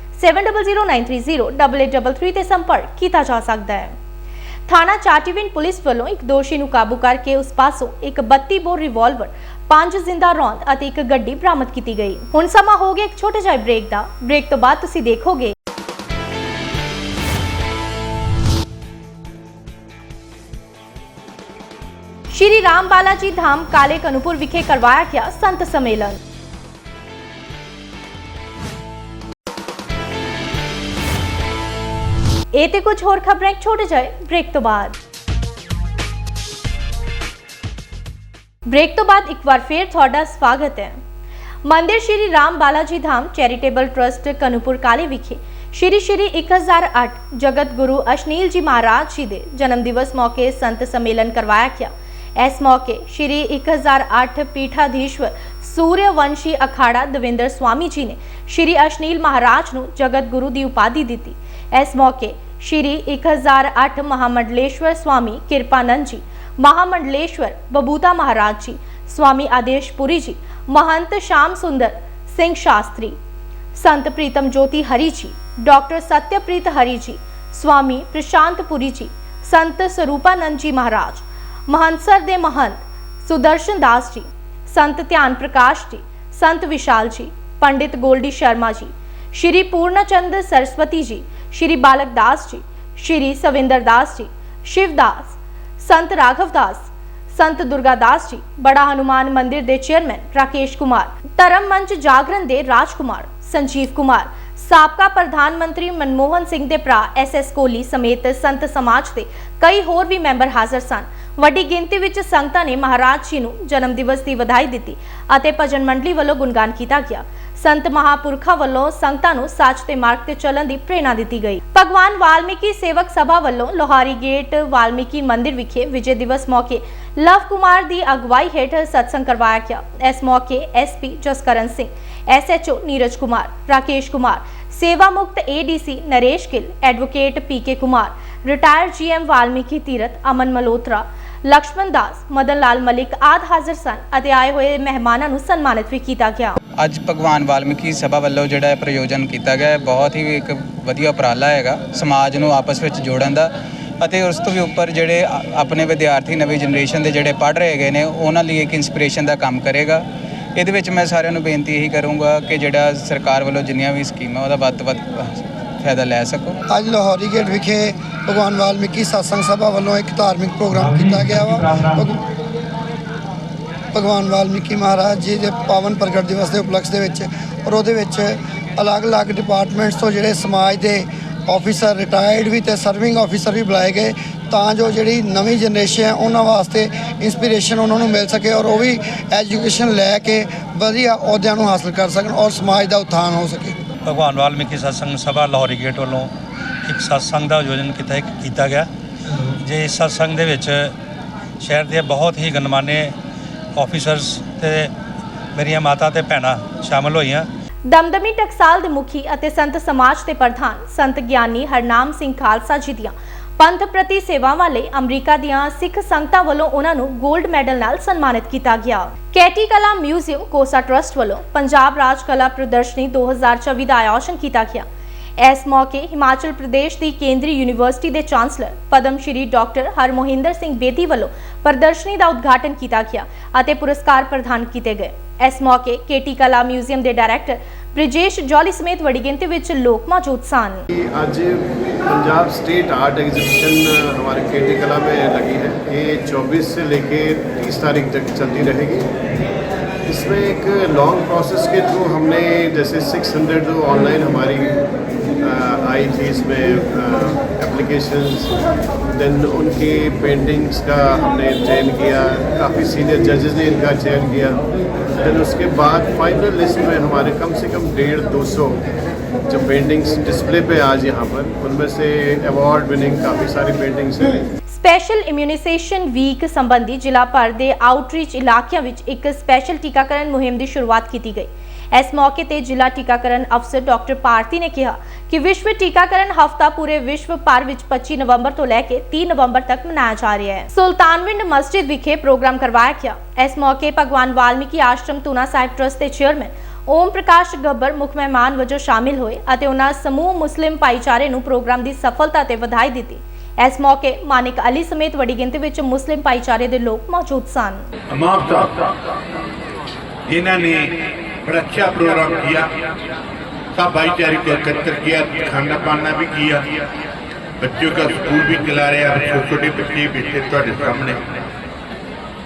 7009308833 ਤੇ ਸੰਪਰਕ ਕੀਤਾ ਜਾ ਸਕਦਾ ਹੈ। ਥਾਣਾ ਚਾਟੀਵਿੰਡ ਪੁਲਿਸ ਵੱਲੋਂ ਇੱਕ ਦੋਸ਼ੀ ਨੂੰ ਕਾਬੂ ਕਰਕੇ ਉਸ ਪਾਸੋਂ ਇੱਕ 32 ਬੋਰ ਰਿਵਾਲਵਰ ਪੰਜ ਜ਼ਿੰਦਾ ਰੌਂਦ ਅਤੇ ਇੱਕ ਗੱਡੀ ਬਰਾਮਦ ਕੀਤੀ ਗਈ। ਹੁਣ ਸਮਾਂ ਹੋ ਗਿਆ ਇੱਕ ਛੋਟੇ ਜਿਹੇ ਬ੍ਰੇਕ ਦਾ। ਬ੍ਰੇਕ ਤੋਂ ਬਾਅਦ ਤੁਸੀਂ ਦੇਖੋਗੇ। ਸ਼੍ਰੀ ਰਾਮ ਬਾਲਾ ਜੀ ਧਾਮ ਕਾਲੇ ਕਨੂਪੁਰ ਵਿਖੇ ਕਰਵਾਇਆ ਗਿਆ ਸੰਤ ਸੰਮੇਲਨ। ਇਹ ਤੇ ਕੁਝ ਹੋਰ ਖਬਰਾਂ ਛੋਟੇ ਜਿਹੇ ਬ੍ਰੇਕ ਤੋਂ ਬਾਅਦ ਬ੍ਰੇਕ ਤੋਂ ਬਾਅਦ ਇੱਕ ਵਾਰ ਫੇਰ ਤੁਹਾਡਾ ਸਵਾਗਤ ਹੈ ਮੰਦਿਰ ਸ਼੍ਰੀ ਰਾਮ ਬਾਲਾਜੀ ਧਾਮ ਚੈਰੀਟੇਬਲ ਟਰਸਟ ਕਨੂਪੁਰ ਕਾਲੇ ਵਿਖੇ ਸ਼੍ਰੀ ਸ਼੍ਰੀ 1008 ਜਗਤ ਗੁਰੂ ਅਸ਼ਨੀਲ ਜੀ ਮਹਾਰਾਜ ਜੀ ਦੇ ਜਨਮ ਦਿਵਸ ਮੌਕੇ ਸੰਤ ਸੰਮੇਲਨ ਕਰਵਾਇਆ ਗਿਆ ਇਸ ਮੌਕੇ ਸ਼੍ਰੀ 1008 ਪੀਠਾਧੀਸ਼ਵਰ ਸੂਰਯਵੰਸ਼ੀ ਅਖਾੜਾ ਦਵਿੰਦਰ ਸਵਾਮੀ ਜੀ ਨੇ ਸ਼੍ਰੀ ਅਸ਼ਨੀਲ ਮਹਾਰਾਜ ਨੂੰ ਜਗਤ ਗੁਰੂ ਦੀ ਉਪਾਧੀ ਦਿੱਤੀ। ਇਸ ਮੌਕੇ ਸ਼੍ਰੀ 1008 ਮਹਾਮੰਡਲੇਸ਼ਵਰ ਸਵਾਮੀ ਕਿਰਪਾਨੰਦ ਜੀ, ਮਹਾਮੰਡਲੇਸ਼ਵਰ ਬਬੂਤਾ ਮਹਾਰਾਜ ਜੀ, ਸਵਾਮੀ ਆਦੇਸ਼ਪੁਰੀ ਜੀ, ਮਹੰਤ ਸ਼ਾਮ ਸੁੰਦਰ ਸਿੰਘ ਸ਼ਾਸਤਰੀ, ਸੰਤ ਪ੍ਰੀਤਮ ਜੋਤੀ ਹਰੀ ਜੀ, ਡਾਕਟਰ ਸਤਿਅਪ੍ਰੀਤ ਹਰੀ ਜੀ, ਸਵਾਮੀ ਪ੍ਰਸ਼ਾਂਤਪੁਰੀ ਜੀ, ਸੰਤ ਸਰੂਪਾਨੰਦ ਜੀ ਮਹਾਰਾਜ ਮਹੰਸਰ ਦੇ ਮਹੰਤ ਸੁਦਰਸ਼ਨ ਦਾਸ ਜੀ, ਸੰਤ ਧਿਆਨ ਪ੍ਰਕਾਸ਼ ਜੀ, ਸੰਤ ਵਿਸ਼ਾਲ ਜੀ, ਪੰਡਿਤ ਗੋਲਡੀ ਸ਼ਰਮਾ ਜੀ, ਸ਼੍ਰੀ ਪੂਰਨਚੰਦ ਸਰਸਵਤੀ ਜੀ, ਸ਼੍ਰੀ ਬਾਲਕ ਦਾਸ ਜੀ, ਸ਼੍ਰੀ ਸਵਿੰਦਰ ਦਾਸ ਜੀ ਸ਼ਿਵਦਾਸ ਸੰਤ ਰਾਘਵਦਾਸ ਸੰਤ ਦੁਰਗਾਦਾਸ ਜੀ, ਬੜਾ ਹਨੂਮਾਨ ਮੰਦਿਰ ਦੇ ਚੇਅਰਮੈਨ ਰਾਕੇਸ਼ ਕੁਮਾਰ, ਧਰਮ ਮੰਚ ਜਾਗਰਣ ਦੇ ਰਾਜ ਕੁਮਾਰ ਸੰਜੀਵ ਕੁਮਾਰ, ਸਾਬਕਾ ਪ੍ਰਧਾਨ ਮੰਤਰੀ ਮਨਮੋਹਨ ਸਿੰਘ ਦੇ ਭਰਾ ਐਸ ਐਸ ਕੋਹਲੀ ਸਮੇਤ ਸੰਤ ਸਮਾਜ ਦੇ ਕਈ ਹੋਰ ਵੀ ਮੈਂਬਰ ਹਾਜ਼ਰ ਸਨ। ਵੱਡੀ ਗਿਣਤੀ ਵਿੱਚ ਸੰਗਤਾਂ ਨੇ ਮਹਾਰਾਜ ਜੀ ਨੂੰ ਜਨਮ ਦਿਵਸ ਦੀ ਵਧਾਈ ਦਿੱਤੀ ਅਤੇ ਭਜਨ ਮੰਡਲੀ ਵੱਲੋਂ ਗੁਣਗਾਨ ਕੀਤਾ ਗਿਆ। ਸੰਤ ਮਹਾਪੁਰਖਾਂ ਵੱਲੋਂ ਸੰਗਤਾਂ ਨੂੰ ਸੱਚ ਦੇ ਮਾਰਗ ਤੇ ਚੱਲਣ ਦੀ ਪ੍ਰੇਰਣਾ ਦਿੱਤੀ ਗਈ। ਭਗਵਾਨ ਵਾਲਮੀਕੀ ਸੇਵਕ ਸਭਾ ਵੱਲੋਂ ਲੋਹਾਰੀ ਗੇਟ, ਵਾਲਮੀਕੀ ਮੰਦਿਰ ਵਿਖੇ ਵਿਜੇ ਦਿਵਸ ਮੌਕੇ ਲਵ ਕੁਮਾਰ ਦੀ ਅਗਵਾਈ ਹੇਠ ਸਤਸੰਗ ਕਰਵਾਇਆ ਗਿਆ। ਇਸ ਮੌਕੇ ਐਸਪੀ ਜਸਕਰਨ ਸਿੰਘ ਐਸਐਚਓ ਨੀਰਜ ਕੁਮਾਰ, ਰਾਕੇਸ਼ ਕੁਮਾਰ ਸੇਵਾ ਮੁਕਤ ADC Naresh Gill, advocate PK Kumar retired GM Valmiki Tirath Aman Malhotra Lakshman Das Madan Lal Malik ਆਦ ਹਾਜ਼ਰ ਸਨ ਅਤੇ ਆਏ ਹੋਏ ਮਹਿਮਾਨਾਂ ਨੂੰ ਸਨਮਾਨਿਤ ਵੀ ਕੀਤਾ ਗਿਆ। ਅੱਜ ਭਗਵਾਨ ਵਾਲਮੀਕੀ ਸਭਾ ਵੱਲੋਂ ਜਿਹੜਾ ਪ੍ਰਯੋਜਨ ਕੀਤਾ ਗਿਆ ਬਹੁਤ ਹੀ ਇੱਕ ਵਧੀਆ ਉਪਰਾਲਾ ਹੈਗਾ ਸਮਾਜ ਨੂੰ ਆਪਸ ਵਿੱਚ ਜੋੜਨ ਦਾ ਅਤੇ ਉਸ ਤੋਂ ਵੀ ਉੱਪਰ ਜਿਹੜੇ ਆਪਣੇ ਵਿਦਿਆਰਥੀ ਨਵੀਂ ਜਨਰੇਸ਼ਨ ਦੇ ਜਿਹੜੇ ਪੜ੍ਹ ਰਹੇ ਗਏ ਨੇ, ਉਹਨਾਂ ਲਈ ਇੱਕ ਇਨਸਪੀਰੇਸ਼ਨ ਦਾ ਕੰਮ ਕਰੇਗਾ। ਇਹਦੇ ਵਿੱਚ ਮੈਂ ਸਾਰਿਆਂ ਨੂੰ ਬੇਨਤੀ ਇਹੀ ਕਰੂੰਗਾ ਕਿ ਜਿਹੜਾ ਸਰਕਾਰ ਵੱਲੋਂ ਜਿੰਨੀਆਂ ਵੀ ਸਕੀਮਾਂ, ਉਹਦਾ ਵੱਧ ਤੋਂ ਵੱਧ ਫਾਇਦਾ ਲੈ ਸਕੋ? ਅੱਜ ਲਾਹੌਰੀ ਗੇਟ ਵਿਖੇ ਭਗਵਾਨ ਵਾਲਮੀਕੀ satsang ਸਭਾ ਵੱਲੋਂ ਇੱਕ ਧਾਰਮਿਕ ਪ੍ਰੋਗਰਾਮ ਕੀਤਾ ਗਿਆ ਵਾ। ਭਗ- ਭਗਵਾਨ ਵਾਲਮੀਕੀ ਮਹਾਰਾਜ ਜੀ ਦੇ ਪਾਵਨ ਪ੍ਰਗਟ ਦਿਵਸ ਦੇ ਉਪਲਕਸ਼ ਦੇ ਵਿੱਚ ਔਰ ਉਹਦੇ ਵਿੱਚ ਅਲੱਗ-ਅਲੱਗ ਡਿਪਾਰਟਮੈਂਟਸ ਤੋਂ ਜਿਹੜੇ ਸਮਾਜ ਦੇ ਆਫੀਸਰ ਰਿਟਾਇਰਡ ਵੀ ਤੇ ਸਰਵਿੰਗ ਆਫੀਸਰ ਵੀ ਬੁਲਾਏ ਗਏ ਤਾਂ ਜੋ ਜਿਹੜੀ ਨਵੀਂ ਜਨਰੇਸ਼ਨ ਹੈ ਉਹਨਾਂ ਵਾਸਤੇ ਇਨਸਪੀਰੇਸ਼ਨ ਉਹਨਾਂ ਨੂੰ ਮਿਲ ਸਕੇ ਔਰ ਉਹ ਵੀ ਐਜੂਕੇਸ਼ਨ ਲੈ ਕੇ ਵਧੀਆ ਅਹੁਦਿਆਂ ਨੂੰ ਹਾਸਲ ਕਰ ਸਕਣ ਔਰ ਸਮਾਜ ਦਾ ਉત્ਥਾਨ ਹੋ ਸਕੇ। ਭਗਵਾਨ ਵਾਲਮੀਕੀ ਸਤਸੰਗ ਸਭਾ ਲਾਹੌਰੀ ਗੇਟ ਵੱਲੋਂ ਇੱਕ ਸਤਸੰਗ ਦਾ ਆਯੋਜਨ ਕੀਤਾ ਕੀਤਾ ਗਿਆ। ਜੇ ਇਸ ਸਤਸੰਗ ਦੇ ਵਿੱਚ ਸ਼ਹਿਰ ਦੇ ਬਹੁਤ ਹੀ ਗਣਮਾਨੇ ਆਫੀਸਰਸ ਤੇ ਮੇਰੀਆਂ ਮਾਤਾ ਤੇ ਭੈਣਾਂ ਸ਼ਾਮਲ ਹੋਈਆਂ। ਦਮਦਮੀ ਟਕਸਾਲ ਦੇ ਮੁਖੀ ਅਤੇ ਸੰਤ ਸਮਾਜ ਦੇ ਪ੍ਰਧਾਨ ਸੰਤ ਗਿਆਨੀ ਹਰਨਾਮ ਸਿੰਘ ਖਾਲਸਾ ਜੀ ਦੀਆਂ ਪੰਥ ਪ੍ਰਤੀ ਸੇਵਾਵਾਂ ਲਈ ਅਮਰੀਕਾ ਦੀਆਂ ਸਿੱਖ ਸੰਗਤਾਂ ਵੱਲੋਂ ਉਹਨਾਂ ਨੂੰ 골ਡ ਮੈਡਲ ਨਾਲ ਸਨਮਾਨਿਤ ਕੀਤਾ ਗਿਆ। ਕੈਟੀ ਕਲਾ ਮਿਊਜ਼ੀਅਮ ਕੋਸਾ ਟਰਸਟ ਵੱਲੋਂ ਪੰਜਾਬ ਰਾਜ ਕਲਾ ਪ੍ਰਦਰਸ਼ਨੀ 2024 ਦਾ ਆਯੋਜਨ ਕੀਤਾ ਗਿਆ। ਇਸ ਮੌਕੇ ਹਿਮਾਚਲ ਪ੍ਰਦੇਸ਼ ਦੀ ਕੇਂਦਰੀ ਯੂਨੀਵਰਸਿਟੀ ਦੇ ਚਾਂਸਲਰ ਪਦਮ ਸ਼੍ਰੀ ਡਾਕਟਰ ਹਰਮੋਹਿੰਦਰ ਸਿੰਘ ਬੇਦੀ ਵੱਲੋਂ ਪ੍ਰਦਰਸ਼ਨੀ ਦਾ ਉਦਘਾਟਨ ਕੀਤਾ ਗਿਆ ਅਤੇ ਪੁਰਸਕਾਰ ਪ੍ਰਦਾਨ ਕੀਤੇ ਗਏ। ਇਸ ਮੌਕੇ ਕੇਟੀ ਕਲਾ ਮਿਊਜ਼ੀਅਮ ਦੇ ਡਾਇਰੈਕਟਰ ਬ੍ਰਿਜੇਸ਼ ਜੋਲੀ ਸਮੇਤ ਵੱਡੀ ਗਿਣਤੀ ਵਿੱਚ ਲੋਕ ਮੌਜੂਦ ਸਨ। ਅੱਜ पंजाब स्टेट आर्ट एग्जीबिशन हमारे केटी कला में लगी है ये 24 से लेके 30 तारीख तक चलती रहेगी इसमें एक लॉन्ग प्रोसेस के थ्रू हमने जैसे 600 जो ऑनलाइन हमारी अ, आई थी इसमें एप्लीकेशंस देन उनकी पेंटिंग्स का हमने चयन किया काफ़ी सीनियर जजेस ने इनका चयन किया देन उसके बाद फाइनल लिस्ट में हमारे कम से कम डेढ़ दो सौ जो पेंटिंग्स डिस्प्ले पे आज यहाँ पर उनमें से अवार्ड विनिंग काफ़ी सारी पेंटिंग्स हैं ਸਪੈਸ਼ਲ ਇਮਿਊਨਾਈਜੇਸ਼ਨ ਵੀਕ ਸੰਬੰਧੀ ਜ਼ਿਲ੍ਹਾ ਭਰ ਦੇ ਆਊਟਰੀਚ ਇਲਾਕਿਆਂ ਵਿੱਚ ਇੱਕ ਸਪੈਸ਼ਲ ਟੀਕਾਕਰਨ ਮੁਹਿੰਮ ਦੀ ਸ਼ੁਰੂਆਤ ਕੀਤੀ ਗਈ। ਇਸ ਮੌਕੇ ਤੇ ਜ਼ਿਲ੍ਹਾ ਟੀਕਾਕਰਨ ਅਫਸਰ ਡਾਕਟਰ ਭਾਰਤੀ ਨੇ ਕਿਹਾ ਕਿ ਵਿਸ਼ਵ ਟੀਕਾਕਰਨ ਹਫਤਾ ਪੂਰੇ ਵਿਸ਼ਵ ਭਰ ਵਿੱਚ 25 ਨਵੰਬਰ ਤੋਂ ਲੈ ਕੇ 30 ਨਵੰਬਰ ਤੱਕ ਮਨਾਇਆ ਜਾ ਰਿਹਾ ਹੈ। ਸੁਲਤਾਨਵਿੰਡ ਮਸਜਿਦ ਵਿਖੇ ਪ੍ਰੋਗਰਾਮ ਕਰਵਾਇਆ ਗਿਆ। ਇਸ ਮੌਕੇ ਭਗਵਾਨ ਵਾਲਮੀਕੀ ਆਸ਼ਰਮ ਤੂਨਾ ਸਾਹਿਬ ਟਰਸਟ ਦੇ ਚੇਅਰਮੈਨ ਓਮ ਪ੍ਰਕਾਸ਼ ਗੱਬਰ ਮੁੱਖ ਮਹਿਮਾਨ ਵਜੋਂ ਸ਼ਾਮਿਲ ਹੋਏ ਅਤੇ ਉਹਨਾਂ ਸਮੂਹ ਮੁਸਲਿਮ ਭਾਈਚਾਰੇ ਨੂੰ ਪ੍ਰੋਗਰਾਮ ਦੀ ਸਫਲਤਾ ਤੇ ਵਧਾਈ ਦਿੱਤੀ। ਇਸ ਮੌਕੇ ਮਾਨਿਕ ਅਲੀ ਸਮੇਤ ਵੱਡੀ ਗਿਣਤੀ ਵਿੱਚ ਮੁਸਲਿਮ ਭਾਈਚਾਰੇ ਦੇ ਲੋਕ ਮੌਜੂਦ ਸਨ इमाम साहब इन्होंने बड़ा अच्छा प्रोग्राम किया सब भाईचारे को एकत्र किया खाना पाना भी किया बच्चों का स्कूल भी चला रहे हैं छोटे छोटे बच्चे बैठे ਤੁਹਾਡੇ सामने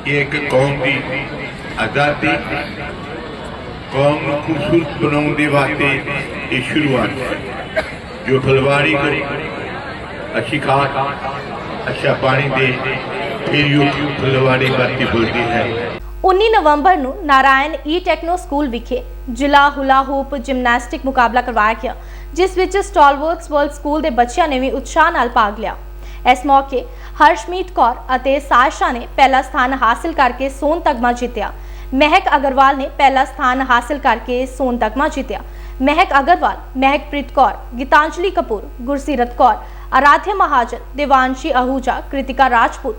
ये एक कौम की आज़ादी कौम ਨੂੰ ਖੂਬਸੂਰਤ ਬਣਾਉਣ ਦੇ ਵਾਸਤੇ ਇਹ ਸ਼ੁਰੂਆਤ ਹੈ ਜੋ ਫਲਵਾੜੀ को अच्छी खाद अच्छा पानी दे फिर यू फुलवाड़ी बाती बोलती है 19 ਨਵੰਬਰ ਨੂੰ ਨਾਰਾਇਣ ਈ ਟੈਕਨੋ ਸਕੂਲ ਵਿਖੇ ਜ਼ਿਲ੍ਹਾ ਹੁਲਾ ਹੂਪ ਜਿਮਨਾਸਟਿਕ ਮੁਕਾਬਲਾ ਕਰਵਾਇਆ ਗਿਆ ਜਿਸ ਵਿੱਚ ਸਟਾਲਵਰਟਸ ਵਰਲਡ ਸਕੂਲ ਦੇ ਬੱਚਿਆਂ ਨੇ ਵੀ ਉਤਸ਼ਾਹ ਨਾਲ ਭਾਗ ਲਿਆ ਇਸ ਮੌਕੇ ਹਰਸ਼ਮੀਤ ਕੌਰ ਅਤੇ ਸਾਸ਼ਾ ਨੇ ਪਹਿਲਾ ਸਥਾਨ ਹਾਸਲ ਕਰਕੇ ਸੋਨ ਤਗਮਾ ਜਿੱਤਿਆ ਮਹਿਕ ਅਗਰਵਾਲ ਨੇ ਪਹਿਲਾ ਸਥਾਨ ਹਾਸਲ ਕਰਕੇ ਸੋਨ ਤਗਮਾ ਜਿੱਤਿਆ ਮਹਿਕ ਅਗਰਵਾਲ ਮਹਿਕਪ੍ਰੀਤ ਕੌਰ ਗੀਤਾਂਜਲੀ ਕਪੂਰ ਗੁਰਸੀਰਤ ਕੌਰ ਆਰਾਧਿਆ ਮਹਾਜਨ, ਦੇਵਾਂਸ਼ੀ ਅਹੂਜਾ, ਕ੍ਰਿਤਿਕਾ ਰਾਜਪੂਤ,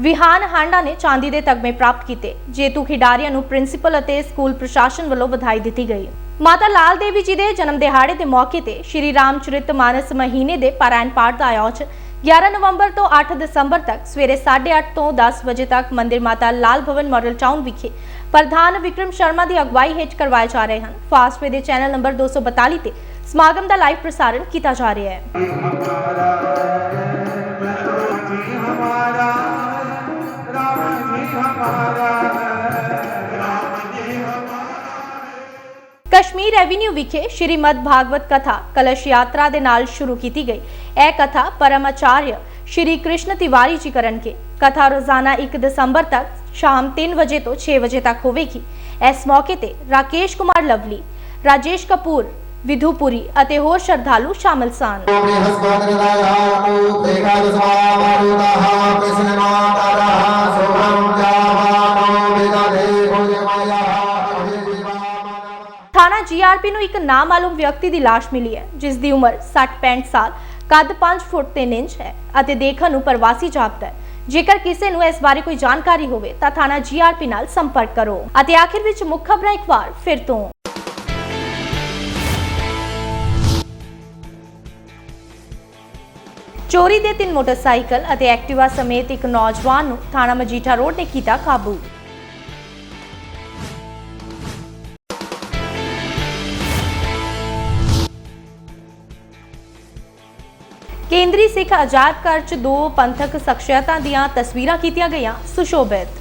ਵਿਹਾਨ ਹਾਂਡਾ ਨੇ ਚਾਂਦੀ ਦੇ ਤਗਮੇ ਪ੍ਰਾਪਤ ਕੀਤੇ, ਜੇਤੂ ਖਿਡਾਰੀਆਂ ਨੂੰ ਪ੍ਰਿੰਸੀਪਲ ਅਤੇ ਸਕੂਲ ਪ੍ਰਸ਼ਾਸਨ ਵੱਲੋਂ ਵਧਾਈ ਦਿੱਤੀ ਗਈ। ਮਾਤਾ ਲਾਲ ਦੇਵੀ ਜੀ ਦੇ ਜਨਮ ਦਿਹਾੜੇ ਦੇ ਮੌਕੇ ਤੇ ਸ਼੍ਰੀ ਰਾਮਚਰਿਤ ਮਾਨਸ ਮਹੀਨੇ ਦੇ ਪਾਰਾਇਣ ਪਾਠ ਦਾ ਆਯੋਜਨ 11 ਨਵੰਬਰ ਤੋਂ 8 ਦਸੰਬਰ ਤੱਕ ਸਵੇਰੇ 8:30 ਤੋਂ 10 ਵਜੇ ਤੱਕ ਮੰਦਿਰ ਮਾਤਾ ਲਾਲ ਭਵਨ ਮਾਡਲ ਟਾਊਨ ਵਿਖੇ ਪ੍ਰਧਾਨ ਵਿਕਰਮ ਸ਼ਰਮਾ ਦੀ ਅਗਵਾਈ ਹੇਠ ਕਰਵਾਏ ਜਾ ਰਹੇ ਹਨ। ਫਾਸਟਵੇ ਦੇ ਚੈਨਲ ਨੰਬਰ 242 ਤੇ ਸਮਾਗਮ ਦਾ ਲਾਈਵ ਪ੍ਰਸਾਰਣ ਕੀਤਾ ਜਾ ਰਿਹਾ ਹੈ। ਕਸ਼ਮੀਰ ਐਵੀਨਿਊ ਵਿਖੇ ਸ਼੍ਰੀਮਦ ਭਾਗਵਤ ਕਥਾ ਕਲਸ਼ ਯਾਤਰਾ ਦੇ ਨਾਲ ਸ਼ੁਰੂ ਕੀਤੀ ਗਈ। ਇਹ ਕਥਾ ਪਰਮਾਚਾਰਯ ਸ਼੍ਰੀ ਕ੍ਰਿਸ਼ਨ ਤਿਵਾਰੀ ਜੀ ਕਰਨਗੇ। ਕਥਾ ਰੋਜ਼ਾਨਾ 1 ਦਸੰਬਰ ਤੱਕ ਸ਼ਾਮ 3 ਵਜੇ ਤੋਂ 6 ਵਜੇ ਤੱਕ ਹੋਵੇਗੀ। ਇਸ ਮੌਕੇ ਤੇ ਰਾਕੇਸ਼ ਕੁਮਾਰ ਲਵਲੀ, ਰਾਜੇਸ਼ ਕਪੂਰ ਵਿਧੂਪੁਰੀ ਅਤੇ ਹੋਰ ਸ਼ਰਧਾਲੂ ਸ਼ਾਮਲ ਸਨ। ਥਾਣਾ ਜੀਆਰਪੀ ਨੂੰ ਇੱਕ ਨਾਮਾਲੂਮ ਵਿਅਕਤੀ ਦੀ ਲਾਸ਼ ਮਿਲੀ ਹੈ ਜਿਸ ਦੀ ਉਮਰ 60-65 ਸਾਲ ਕੱਦ 5 ਫੁੱਟ 3 ਇੰਚ ਹੈ ਅਤੇ ਦੇਖਣ ਨੂੰ ਪ੍ਰਵਾਸੀ ਜਾਪਦਾ ਹੈ। ਜੇਕਰ ਕਿਸੇ ਨੂੰ ਇਸ ਬਾਰੇ ਕੋਈ ਜਾਣਕਾਰੀ ਹੋਵੇ ਤਾਂ ਥਾਣਾ ਜੀਆਰਪੀ ਨਾਲ ਸੰਪਰਕ ਕਰੋ। ਅਤੇ ਆਖਿਰ ਵਿੱਚ ਮੁੱਖ ਖਬਰਾਂ ਇੱਕ ਵਾਰ ਫਿਰ ਤੋਂ। ਚੋਰੀ ਦੇ ਤਿੰਨ ਮੋਟਰਸਾਈਕਲ ਅਤੇ ਐਕਟਿਵਾ ਸਮੇਤ ਇੱਕ ਨੌਜਵਾਨ ਨੂੰ ਥਾਣਾ ਮਜੀਠਾ ਰੋਡ ਨੇ ਕੀਤਾ ਕਾਬੂ। ਕੇਂਦਰੀ ਸਿੱਖ ਅਜਾਇਬ ਘਰ 'ਚ ਦੋ ਪੰਥਕ ਸ਼ਖਸੀਅਤਾਂ ਦੀਆਂ ਤਸਵੀਰਾਂ ਕੀਤੀਆਂ ਗਈਆਂ, ਸੁਸ਼ੋਭਿਤ।